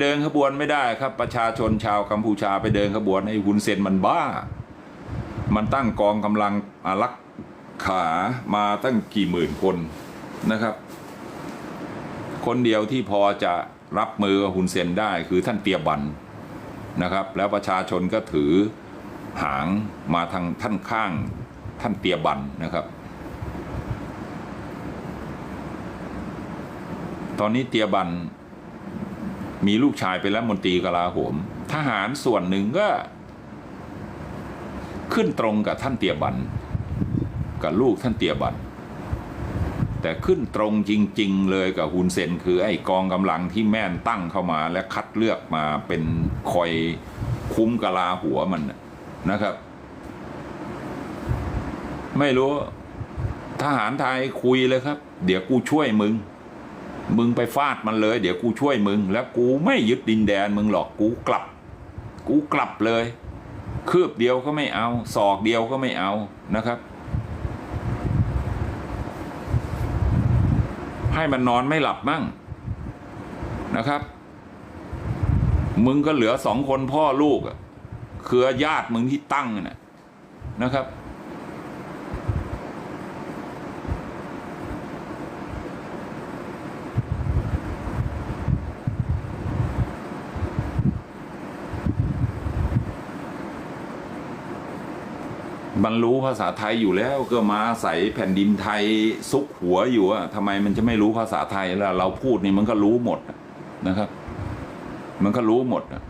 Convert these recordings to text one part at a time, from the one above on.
เดินขบวนไม่ได้ครับ ประชาชนชาวกัมพูชาไปเดินขบวนไอ้หุนเซนมันบ้า มันตั้งกองกำลังอารักขามาตั้งกี่หมื่นคนนะครับ คนเดียวที่พอจะรับมือกับหุนเซนได้คือท่านเตียบันนะครับ แล้วประชาชนก็ถือหางมาทางท่านข้างท่านเตียบันนะครับ ตอนนี้เตียบัน มีลูกชายเป็นรัฐมนตรีกลาโหม ทหารส่วนหนึ่งก็ ขึ้นตรงกับท่านเตียบันกับลูกท่านเตียบันแต่ขึ้นตรงจริง ๆ เลยกับฮุนเซนคือไอ้กองกำลังที่แม่นตั้งเข้ามาและคัดเลือกมาเป็นคอยคุ้มกะลาหัวมันน่ะนะครับ ไม่รู้ทหารไทยคุยเลยครับ เดี๋ยวกูช่วยมึง มึงไปฟาดมันเลย เดี๋ยวกูช่วยมึง แล้วกูไม่ยึดดินแดนมึงหรอกกูกลับ กูกลับเลย คืบเดียวก็ไม่เอา ศอกเดียวก็ไม่เอานะครับ ให้มันนอนไม่หลับมั่งนะครับ มึงก็เหลือสองคนพ่อลูกอะเครือญาติมึงที่ตั้งน่ะนะครับ มันรู้ภาษาไทยอยู่แล้วก็มาใส่แผ่นดินไทยซุกหัวอยู่อะทำไมมันจะไม่รู้ภาษาไทยล่ะเราพูดนี่มันก็รู้หมดนะครับ มันก็รู้หมดอะ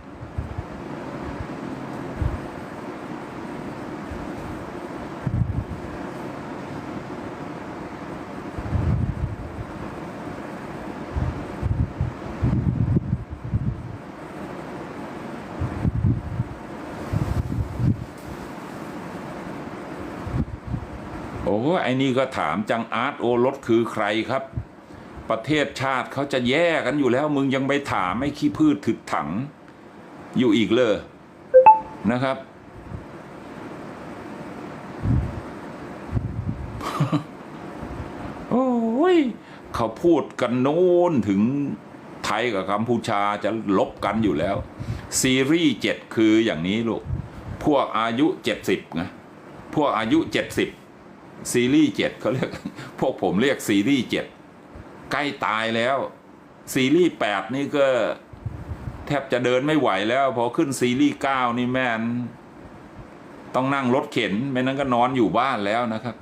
อ้ไอ้นี่ก็ถามจังอาร์ตโอรสคือใครครับ ประเทศชาติเขาจะแย่กันอยู่แล้วมึงยังไปถามไม่ขี้พืชถึกถัง อยู่อีกเลยนะครับ โอ้ยเขาพูดกันโน้นถึงไทยกับกัมพูชาจะลบกันอยู่แล้ว ซีรีส์เจ็ดคืออย่างนี้ลูก พวกอายุเจ็ดสิบไงพวกอายุเจ็ดสิบ ซีรีส์เจ็ดเขาเรียก พวกผมเรียกซีรีส์เจ็ดใกล้ตายแล้ว ซีรีส์แปดนี่ก็แทบจะเดินไม่ไหวแล้ว พอขึ้นซีรีส์เก้านี่แม่นต้องนั่งรถเข็น ไม่นั้นก็นอนอยู่บ้านแล้วนะครับ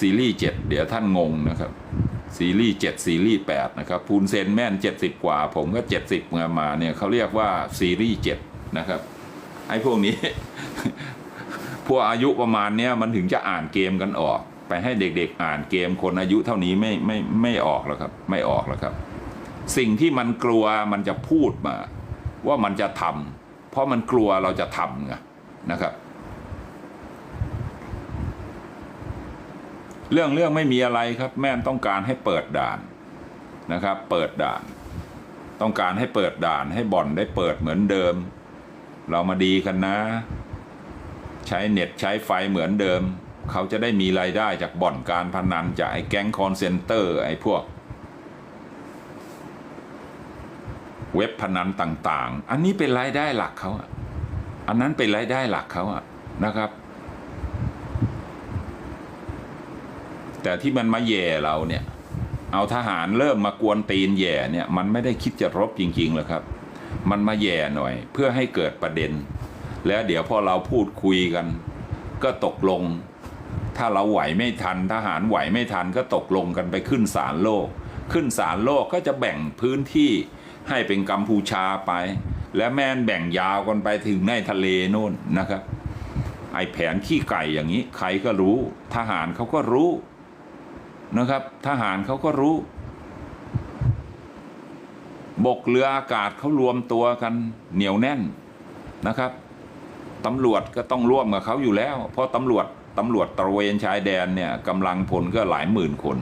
ซีรีส์เจ็ดเดี๋ยวท่านงงนะครับ ซีรีส์เจ็ดซีรีส์แปดนะครับพูนเซนแม่นเจ็ดสิบกว่า ผมก็เจ็ดสิบมาเนี่ยเขาเรียกว่าซีรีส์เจ็ดนะครับไอ้พวกนี้ พวกอายุประมาณเนี้ยมันถึงจะอ่านเกมกันออก ไปให้เด็กๆอ่านเกมคนอายุเท่านี้ไม่ไม่ไม่ออกแล้วครับ ไม่ออกแล้วครับ สิ่งที่มันกลัวมันจะพูดมา ว่ามันจะทำเพราะมันกลัวเราจะทำไงนะครับ เรื่องเรื่องไม่มีอะไรครับ แม่ต้องการให้เปิดด่านนะครับ เปิดด่าน ต้องการให้เปิดด่านให้บ่อนได้เปิดเหมือนเดิม เรามาดีกันนะ ใช้เน็ตใช้ไฟเหมือนเดิม เขาจะได้มีรายได้จากบ่อนการพนันจากไอ้แก๊งคอนเซนเตอร์ไอ้พวก เว็บพนันต่าง ๆ อันนี้เป็นรายได้หลักเขาอะอันนั้นเป็นรายได้หลักเขาอะนะครับ แต่ที่มันมาแย่เราเนี่ย เอาทหารเริ่มมากวนตีนแย่เนี่ย มันไม่ได้คิดจะรบจริงๆหรอกครับ มันมาแย่หน่อย เพื่อให้เกิดประเด็น แล้วเดี๋ยวพอเราพูดคุยกัน ก็ตกลง ถ้าเราไหวไม่ทัน ทหารไหวไม่ทันก็ตกลงกันไปขึ้นศาลโลก ขึ้นศาลโลกก็จะแบ่งพื้นที่ให้เป็นกัมพูชาไป และแม่นแบ่งยาวกันไปถึงในทะเลโน่นนะครับ ไอแผนขี้ไก่อย่างนี้ ใครก็รู้ ทหารเขาก็รู้นะครับ ทหารเขาก็รู้ บกเรืออากาศเขารวมตัวกันเหนียวแน่นนะครับ ตำรวจก็ต้องร่วมกับเขาอยู่แล้ว เพราะตำรวจตำรวจตระเวนชายแดนเนี่ยกำลังพลก็หลายหมื่นคน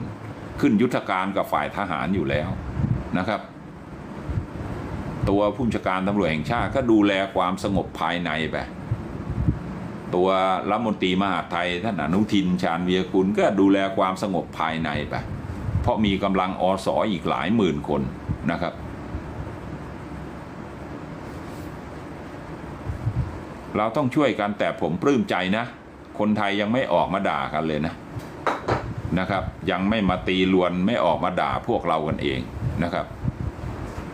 ขึ้นยุทธการกับฝ่ายทหารอยู่แล้วนะครับ ตัวผู้บัญชาการตำรวจแห่งชาติก็ดูแลความสงบภายในไปตัวรัฐมนตรีมหาไทยท่านอนุทินชาญวีรกุลก็ดูแลความสงบภายในไปเพราะมีกำลังอสออีกหลายหมื่นคนนะครับ เราต้องช่วยกันแต่ผมปลื้มใจนะ คนไทยยังไม่ออกมาด่ากันเลยนะนะครับ ยังไม่มาตีลวนไม่ออกมาด่าพวกเรากันเองนะครับ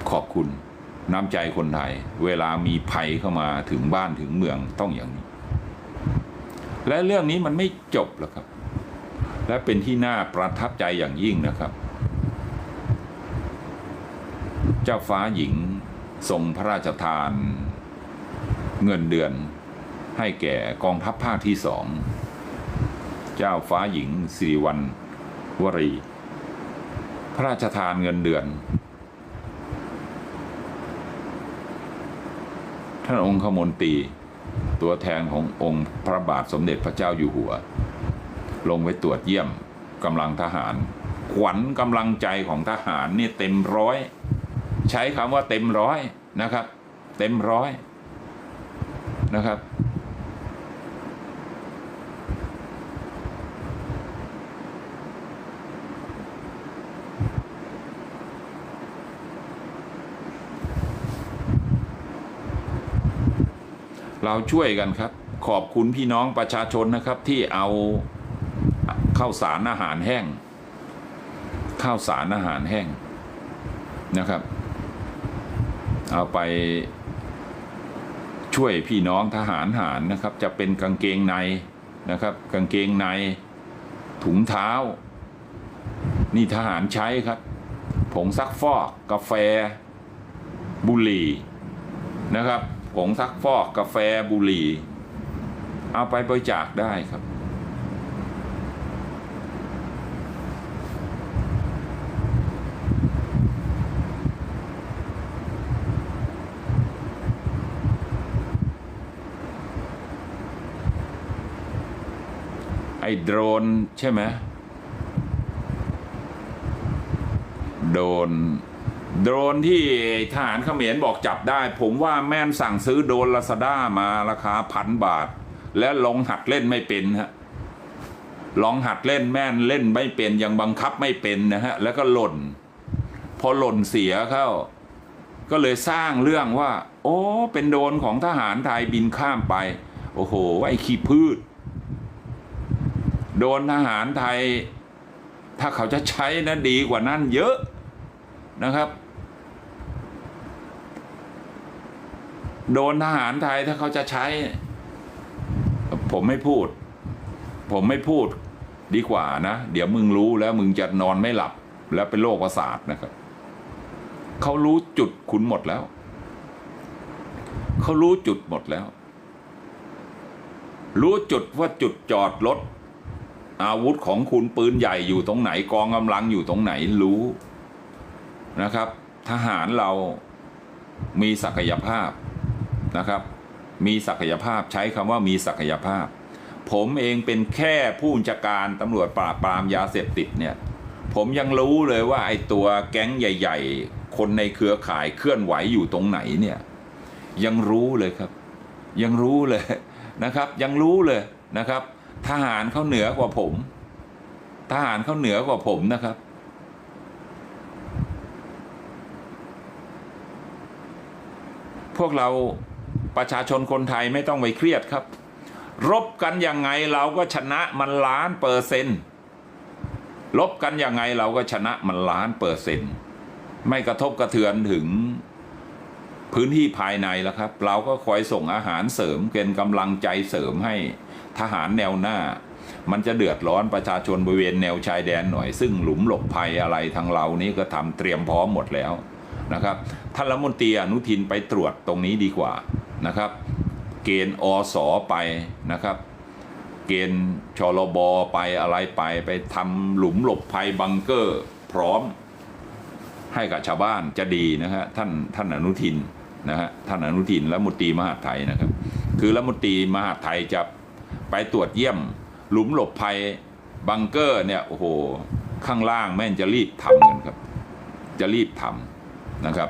ขอบคุณน้ำใจคนไทย เวลามีภัยเข้ามาถึงบ้านถึงเมืองต้องอย่างนี้ และเรื่องนี้มันไม่จบหรอกครับ และเป็นที่น่าประทับใจอย่างยิ่งนะครับ เจ้าฟ้าหญิงทรงพระราชทาน เงินเดือนให้แก่กองทัพภาคที่สอง เจ้าฟ้าหญิงสิริวัณวรี พระราชทานเงินเดือน ท่านองค์ขมนตีตัวแทนขององค์พระบาทสมเด็จพระเจ้าอยู่หัว ลงไปตรวจเยี่ยมกำลังทหาร ขวัญกำลังใจของทหารนี่เต็มร้อย ใช้คำว่าเต็มร้อยนะครับ เต็มร้อย นะครับ เราช่วยกันครับ ขอบคุณพี่น้องประชาชนนะครับที่เอาข้าวสารอาหารแห้ง ข้าวสารอาหารแห้งนะครับ เอาไป ช่วยพี่น้องทหารหารนะครับ จะเป็นกางเกงในนะครับ กางเกงในถุงเท้า นี่ทหารใช้ครับ ผงซักฟอกกาแฟ บุหรี่นะครับ ผงซักฟอกกาแฟบุหรี่ เอาไปบริจาคได้ครับ อ้โดรนใช่ไหมโดรนโดรนที่ทหารเขมรบอกจับได้ ผมว่าแม่นสั่งซื้อโดรนลาซาด้ามาราคาพันบาท และลองหัดเล่นไม่เป็นฮะลองหัดเล่นแม่นเล่นไม่เป็นยังบังคับไม่เป็นนะฮะ แล้วก็หล่น พอหล่นเสียเข้า ก็เลยสร้างเรื่องว่า โอ้เป็นโดรนของทหารไทยบินข้ามไป โอ้โหไอ้ขี้พืช โดนทหารไทย ถ้าเขาจะใช้นะดีกว่านั้นเยอะนะครับ โดนทหารไทยถ้าเขาจะใช้ ผมไม่พูด ผมไม่พูดดีกว่านะ เดี๋ยวมึงรู้แล้วมึงจะนอนไม่หลับ แล้วเป็นโรคประสาทนะครับเขารู้จุดคุณหมดแล้ว เขารู้จุดหมดแล้ว รู้จุดว่าจุดจอดรถ อาวุธของคุณปืนใหญ่อยู่ตรงไหนกองกำลังอยู่ตรงไหนรู้นะครับ ทหารเรามีศักยภาพนะครับ มีศักยภาพใช้คำว่ามีศักยภาพ ผมเองเป็นแค่ผู้บัญชาการตำรวจปราบปรามยาเสพติดเนี่ย ผมยังรู้เลยว่าไอ้ตัวแก๊งใหญ่ ๆ คนในเครือข่ายเคลื่อนไหวอยู่ตรงไหนเนี่ย ยังรู้เลยครับ ยังรู้เลยนะครับ ยังรู้เลยนะครับ ทหารเขาเหนือกว่าผม ทหารเขาเหนือกว่าผมนะครับ พวกเราประชาชนคนไทยไม่ต้องไปเครียดครับ รบกันยังไงเราก็ชนะมันล้านเปอร์เซ็นต์รบกันยังไงเราก็ชนะมันล้านเปอร์เซ็นต์ไม่กระทบกระเทือนถึงพื้นที่ภายในแล้วครับ เราก็คอยส่งอาหารเสริมเป็นกำลังใจเสริมให้ ทหารแนวหน้า มันจะเดือดร้อนประชาชนบริเวณแนวชายแดนหน่อย ซึ่งหลุมหลบภัยอะไรทางเรานี้ก็ทำเตรียมพร้อมหมดแล้วนะครับท่านรัฐมนตรีอนุทินไปตรวจตรงนี้ดีกว่านะครับ เกณฑ์อสอไปนะครับ เกณฑ์ชลบไปอะไรไปไปทำหลุมหลบภัยบังเกอร์พร้อมให้กับชาวบ้านจะดีนะฮะท่านท่านอนุทินนะฮะท่านอนุทินและมุตรีมหาดไทยนะครับ คือรัฐมนตรีมหาดไทยจะ ไปตรวจเยี่ยม หลุมหลบภัยบังเกอร์เนี่ยโอ้โหข้างล่างแม่นจะรีบทำกันครับ จะรีบทำนะครับ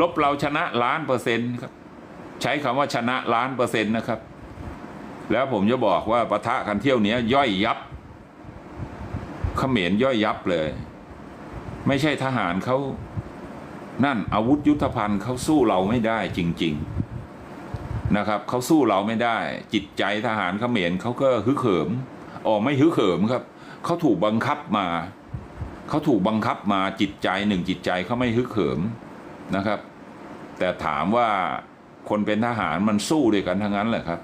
ลบเราชนะล้านเปอร์เซ็นต์ครับใช้คำว่าชนะล้านเปอร์เซ็นต์นะครับ แล้วผมจะบอกว่าปะทะกันเที่ยวเนี้ยย่อยยับเขมรย่อยยับเลย ไม่ใช่ทหารเขานั่นอาวุธยุทธภัณฑ์เขาสู้เราไม่ได้จริง ๆ นะครับเขาสู้เราไม่ได้ จิตใจทหารเขมรเขาก็ฮึกเหิมอ๋อไม่ฮึกเหิมครับเขาถูกบังคับมาเขาถูกบังคับมาจิตใจหนึ่งจิตใจเขาไม่ฮึกเหิมนะครับ แต่ถามว่าคนเป็นทหารมันสู้ด้วยกันทั้งนั้นแหละครับ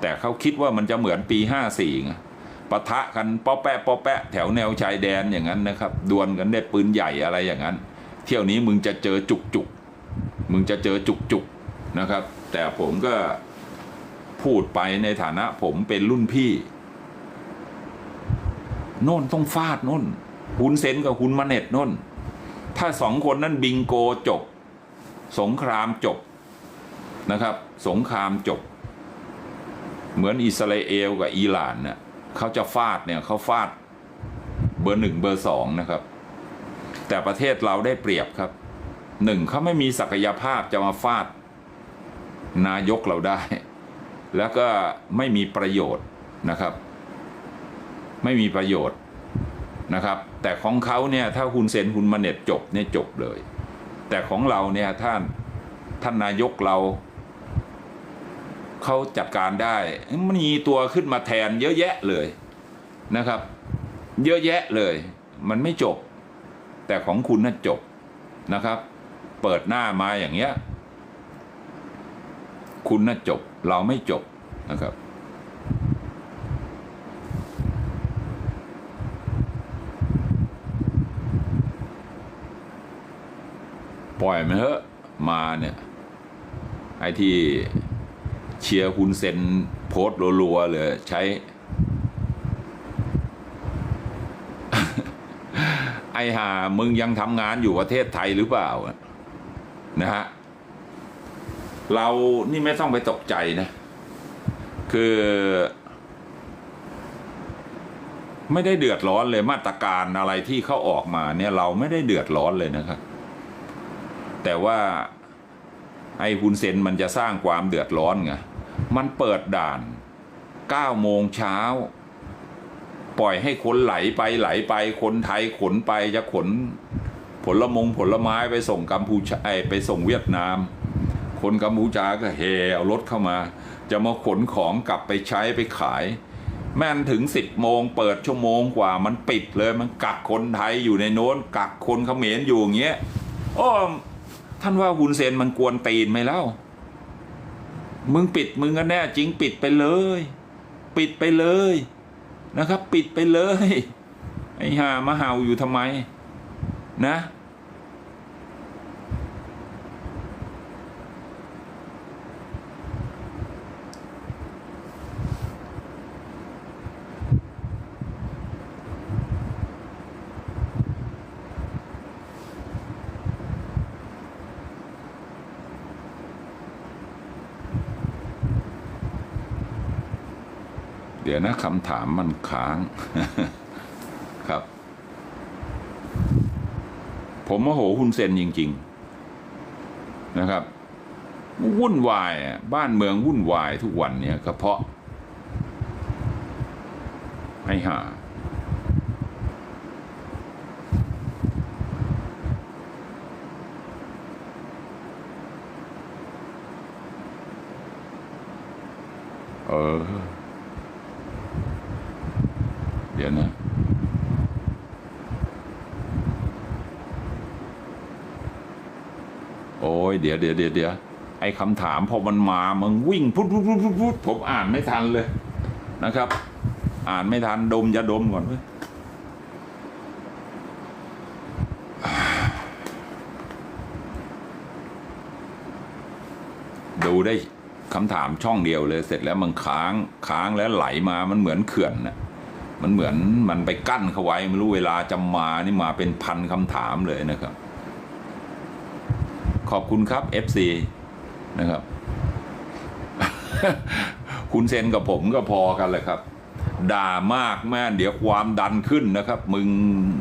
แต่เขาคิดว่ามันจะเหมือนปีห้าสี่ปะทะกันป๊อแปะป๊อแปะแถวแนวชายแดนอย่างนั้นนะครับดวลกันได้ปืนใหญ่อะไรอย่างนั้น เที่ยวนี้มึงจะเจอจุกจุกมึงจะเจอจุกจุกนะครับ แต่ผมก็พูดไปในฐานะผมเป็นรุ่นพี่โน่นต้องฟาดโน่นหุนเซนกับหุนมาเน็ตโน่น ถ้าสองคนนั้นบิงโกจบ สงครามจบนะครับ สงครามจบ เหมือนอิสราเอลกับอิหร่านเนี่ยเขาจะฟาดเนี่ยเขาฟาดเบอร์หนึ่งเบอร์สองนะครับ แต่ประเทศเราได้เปรียบครับหนึ่งเขาไม่มีศักยภาพจะมาฟาด นายกเราได้ แล้วก็ไม่มีประโยชน์นะครับ ไม่มีประโยชน์นะครับ แต่ของเขาเนี่ยถ้าคุณเซ็นคุณมาเน็ตจบเนี่ยจบเลย แต่ของเราเนี่ยท่านท่านนายกเราเขาจัดการได้มันมีตัวขึ้นมาแทนเยอะแยะเลยนะครับ เยอะแยะเลย มันไม่จบ แต่ของคุณน่ะจบนะครับ เปิดหน้ามาอย่างเงี้ย คุณน่ะจบเราไม่จบนะครับ ปล่อยมันเถอะมาเนี่ย ไอ้ที่เชียร์คุณเซนโพสต์รัวๆเลยใช้ ไอ้ห่ามึงยังทำงานอยู่ประเทศไทยหรือเปล่านะฮะ เรานี่ไม่ต้องไปตกใจนะ คือ ไม่ได้เดือดร้อนเลยมาตรการอะไรที่เขาออกมา เนี่ยเราไม่ได้เดือดร้อนเลยนะครับ แต่ว่าไอ้ฮุนเซนมันจะสร้างความเดือดร้อนไงมันเปิดด่าน9โมงเช้า ปล่อยให้คนไหลไปไหลไป คนไทยขนไปจะขนผลมงผลไม้ไปส่งกัมพูชาไอ้ไปส่งเวียดนาม คนกัมพูชาก็เฮเอารถเข้ามา จะมาขนของกลับไปใช้ไปขาย แม่นถึงสิบโมงเปิดชั่วโมงกว่ามันปิดเลยมันกักคนไทยอยู่ในโน้น กักคนเขมรอยู่อย่างเงี้ยโอ้ท่านว่าฮุนเซนมันกวนตีนไหมเล่ามึงปิดมึงก็แน่จริงปิดไปเลย ปิดไปเลยนะครับ ปิดไปเลย ไอ้ห่ามาเห่าอยู่ทำไม นะ ดี๋ยวนะคำถามมันค้างครับ ผมโมโหคุณเซนจริง ๆนะครับ วุ่นวายบ้านเมืองวุ่นวายทุกวันเนี่ยก็เพราะให้หาเออ เดี๋ยวนะ โอ้ย เดี๋ยวเดี๋ยวเดี๋ยวเดี๋ยวไอ้คำถามพอมันมามันวิ่งพุดพุดพุดพุดพุดผมอ่านไม่ทันเลยนะครับ อ่านไม่ทันดมจะดมก่อนเว้ยดูได้คำถามช่องเดียวเลยเสร็จแล้วมันค้างค้างแล้วไหลมามันเหมือนเขื่อนน่ะมันเหมือนมันไปกั้นเขาไว้ไม่รู้เวลาจะมานี่มาเป็นพันคำถามเลยนะครับ ขอบคุณครับ FC นะครับ คุณเซนกับผมก็พอกันเลยครับ ด่ามากแม่เดี๋ยวความดันขึ้นนะครับ มึง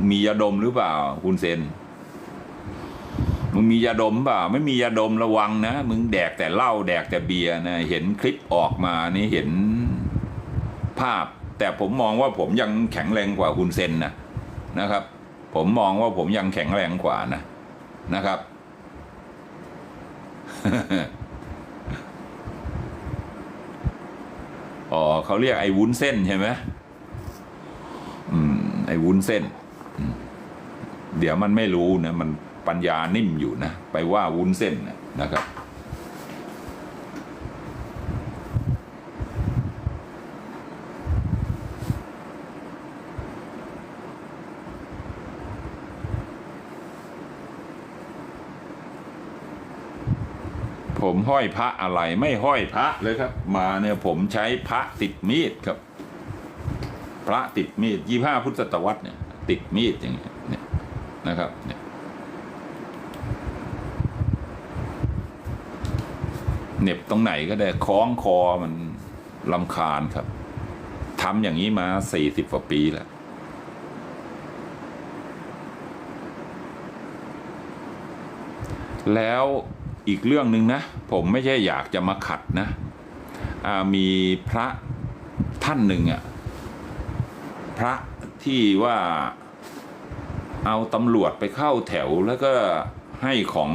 มียาดมหรือเปล่า คุณเซน มึงมียาดมเปล่า ไม่มียาดมระวังนะ มึงแดกแต่เหล้าแดกแต่เบียร์นะ เห็นคลิปออกมานี่เห็นภาพ แต่ผมมองว่าผมยังแข็งแรงกว่าคุณเซนนะนะครับ ผมมองว่าผมยังแข็งแรงกว่านะนะครับ อ๋อเขาเรียกไอ้วุ้นเส้นใช่ไหมอืม ไอ้วุ้นเส้น เดี๋ยวมันไม่รู้นะ มันปัญญานิ่มอยู่นะ ไปว่าวุ้นเส้นนะครับ ผม ห้อยพระอะไรไม่ห้อยพระเลยครับ มาเนี่ยผมใช้พระติดมีดครับ พระติดมีดยี่ห้าพุทธศตวรรษเนี่ย ติดมีดอย่างเงี้ยนะครับเนี่ยเน็บตรงไหนก็ได้คล้องคอมันลำคาญครับทำอย่างนี้มาสี่สิบกว่าปีแล้วแล้ว อีกเรื่องหนึ่งนะ ผมไม่ใช่อยากจะมาขัดนะมีพระท่านหนึ่งอะพระที่ว่าเอาตำรวจไปเข้าแถวแล้วก็ให้ของ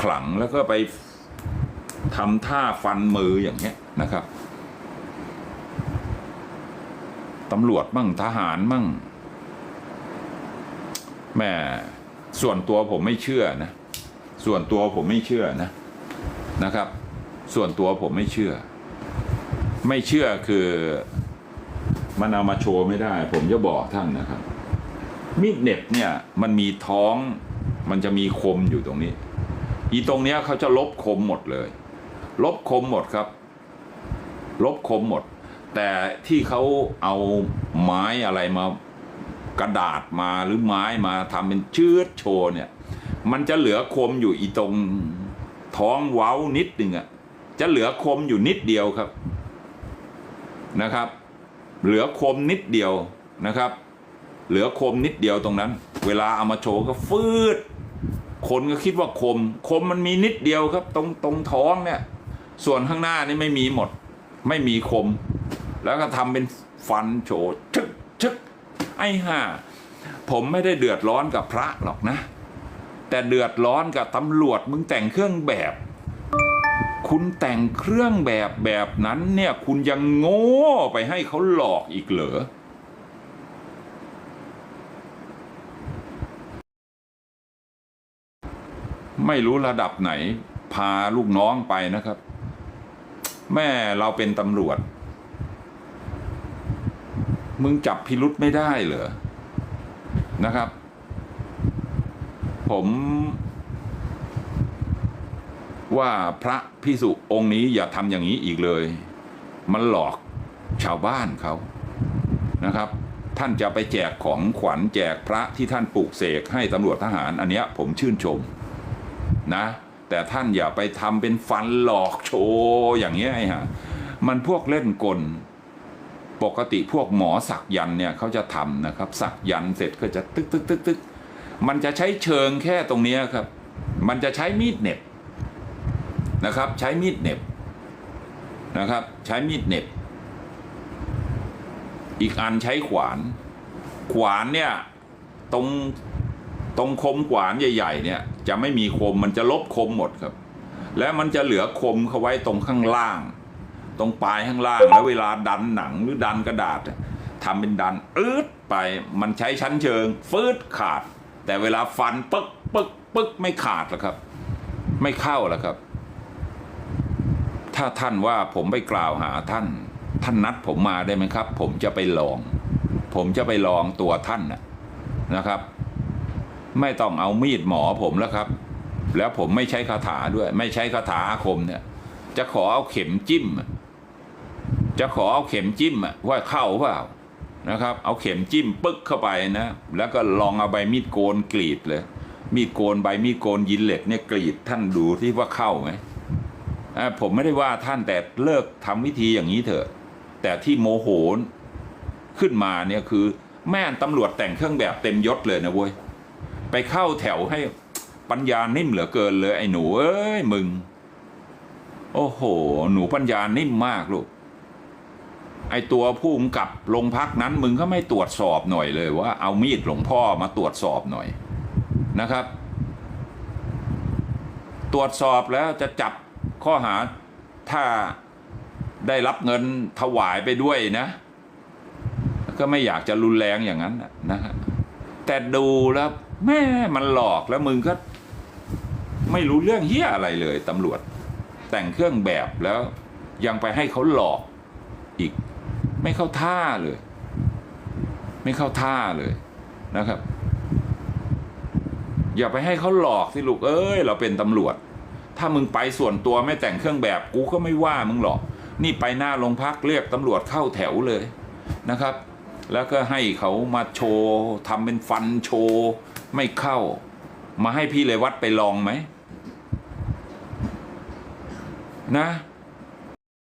ขลังแล้วก็ไปทำท่าฟันมืออย่างเงี้ยนะครับตำรวจมั่งทหารมั่งแม่ส่วนตัวผมไม่เชื่อนะ ส่วนตัวผมไม่เชื่อนะนะครับ ส่วนตัวผมไม่เชื่อ ไม่เชื่อคือมันเอามาโชว์ไม่ได้ ผมจะบอกท่านนะครับ มีดเน็บเนี่ยมันมีท้องมันจะมีคมอยู่ตรงนี้ อีตรงเนี้ยเขาจะลบคมหมดเลย ลบคมหมดครับ ลบคมหมด แต่ที่เขาเอาไม้อะไรมากระดาษมาหรือไม้มาทำเป็นเชืดโชว์เนี่ย มันจะเหลือคมอยู่อีตรงท้องเว้านิดหนึ่งอะจะเหลือคมอยู่นิดเดียวครับนะครับ เหลือคมนิดเดียวนะครับ เหลือคมนิดเดียวตรงนั้น เวลาเอามาโชว์ก็ฟืด คนก็คิดว่าคม คมมันมีนิดเดียวครับ ตรงตรงท้องเนี่ย ส่วนข้างหน้านี่ไม่มีหมด ไม่มีคม แล้วก็ทำเป็นฟันโชว์ชึกชึกไอ้ห่าผมไม่ได้เดือดร้อนกับพระหรอกนะ แต่เดือดร้อนกับตำรวจมึงแต่งเครื่องแบบ คุณแต่งเครื่องแบบแบบนั้นเนี่ยคุณยังโง่ไปให้เขาหลอกอีกเหรอไม่รู้ระดับไหน พาลูกน้องไปนะครับ แม่เราเป็นตำรวจ มึงจับพิรุษไม่ได้เหรอนะครับ ผมว่าพระพิสุองค์นี้อย่าทำอย่างนี้อีกเลย มันหลอกชาวบ้านเขานะครับ ท่านจะไปแจกของขวัญแจกพระที่ท่านปลูกเสกให้ตำรวจทหาร อันเนี้ยผมชื่นชมนะ แต่ท่านอย่าไปทำเป็นฟันหลอกโชว์อย่างเงี้ยไอ้ฮะมันพวกเล่นกล ปกติพวกหมอสักยันเนี่ยเขาจะทำนะครับ สักยันเสร็จก็จะตึกตึกตึกตึก มันจะใช้เชิงแค่ตรงนี้ครับ มันจะใช้มีดเหน็บนะครับ ใช้มีดเหน็บนะครับ ใช้มีดเหน็บ อีกอันใช้ขวาน ขวานเนี่ยตรงตรงคมขวานใหญ่ ๆ เนี่ย จะไม่มีคมมันจะลบคมหมดครับ แล้วมันจะเหลือคมเขาไว้ตรงข้างล่าง ตรงปลายข้างล่างแล้วเวลาดันหนังหรือดันกระดาษทำเป็นดันอืดไปมันใช้ชั้นเชิงฟืดขาด แต่เวลาฟันปึ๊กปึ๊กปึ๊กไม่ขาดหรอกครับ ไม่เข้าหรอกครับ ถ้าท่านว่าผมไปกล่าวหาท่าน ท่านนัดผมมาได้ไหมครับ ผมจะไปลอง ผมจะไปลองตัวท่านนะครับ ไม่ต้องเอามีดหมอผมแล้วครับ แล้วผมไม่ใช้คาถาด้วย ไม่ใช้คาถาอาคมเนี่ย จะขอเอาเข็มจิ้ม จะขอเอาเข็มจิ้มว่าเข้าเปล่า นะครับ เอาเข็มจิ้มปึ๊กเข้าไปนะ แล้วก็ลองเอาใบมีดโกนกรีดเลย มีดโกนใบมีดโกนยินเหล็กเนี่ยกรีดท่านดูที่ว่าเข้าไหมผมไม่ได้ว่าท่านแต่เลิกทำวิธีอย่างนี้เถอะ แต่ที่โมโหขึ้นมาเนี่ยคือแม่นตำรวจแต่งเครื่องแบบเต็มยศเลยนะเว้ย ไปเข้าแถวให้ปัญญานิ่มเหลือเกินเลยไอ้หนูเอ้ยมึง โอ้โห หนูปัญญานิ่มมากลูก ไอตัวผู้กำกับโรงพักนั้นมึงก็ไม่ตรวจสอบหน่อยเลยว่าเอามีดหลวงพ่อมาตรวจสอบหน่อยนะครับ ตรวจสอบแล้วจะจับข้อหาถ้าได้รับเงินถวายไปด้วยนะ ก็ไม่อยากจะรุนแรงอย่างนั้นนะนะฮะแต่ดูแล้วแม่มันหลอกแล้วมึงก็ไม่รู้เรื่องเฮียอะไรเลยตำรวจ แต่งเครื่องแบบแล้วยังไปให้เขาหลอกอีก ไม่เข้าท่าเลย ไม่เข้าท่าเลยนะครับ อย่าไปให้เขาหลอกสิลูกเอ้ย เราเป็นตำรวจ ถ้ามึงไปส่วนตัวไม่แต่งเครื่องแบบกูก็ไม่ว่ามึงหรอก นี่ไปหน้าโรงพักเรียกตำรวจเข้าแถวเลยนะครับ แล้วก็ให้เขามาโชว์ทำเป็นฟันโชว์ไม่เข้า มาให้พี่เลยวัตไปลองไหมนะ